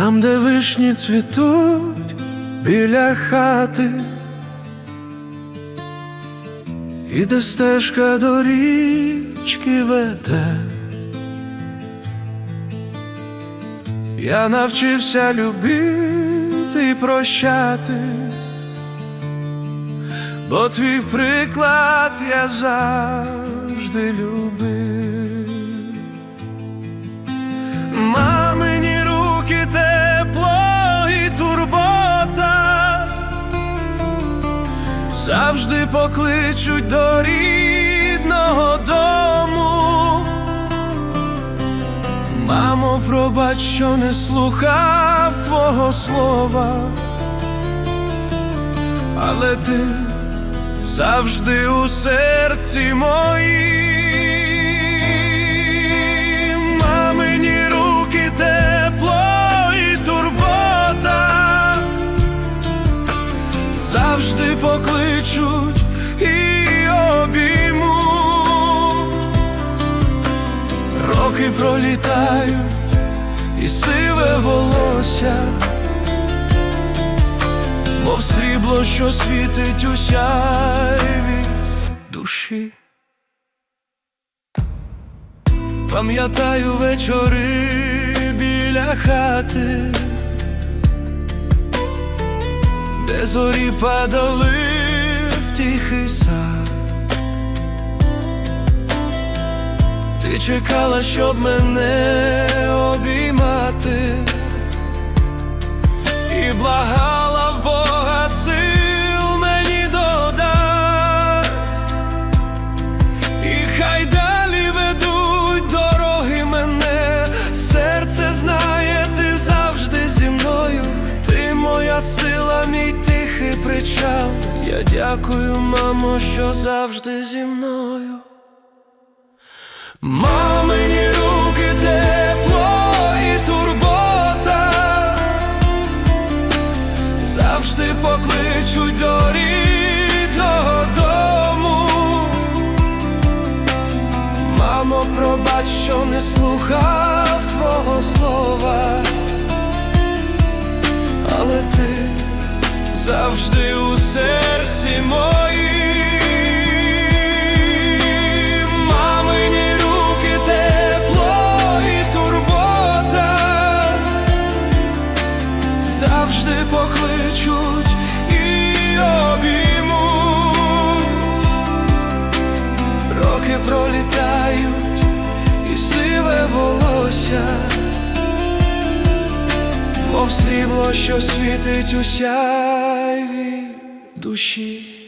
Там, де вишні цвітуть біля хати, і де стежка до річки веде, я навчився любити і прощати, бо твій приклад я завжди любив. Завжди покличуть до рідного дому. Мамо, пробач, що не слухав твого слова, але ти завжди у серці моїм. Пролітають і сиве волосся, мов срібло, що світить у сяйві душі. Пам'ятаю вечори біля хати, де зорі падали в тихий сад. Ти чекала, щоб мене обіймати, і благала в Бога сил мені додать, і хай далі ведуть дороги мене, серце знає, ти завжди зі мною, ти моя сила, мій тихий причал. Я дякую, мамо, що завжди зі мною. Мамині руки тепло і турбота завжди покличуть до рідного дому. Мамо, пробач, що не слухав твого слова, але ти завжди у срібло, що світить у сяйві душі.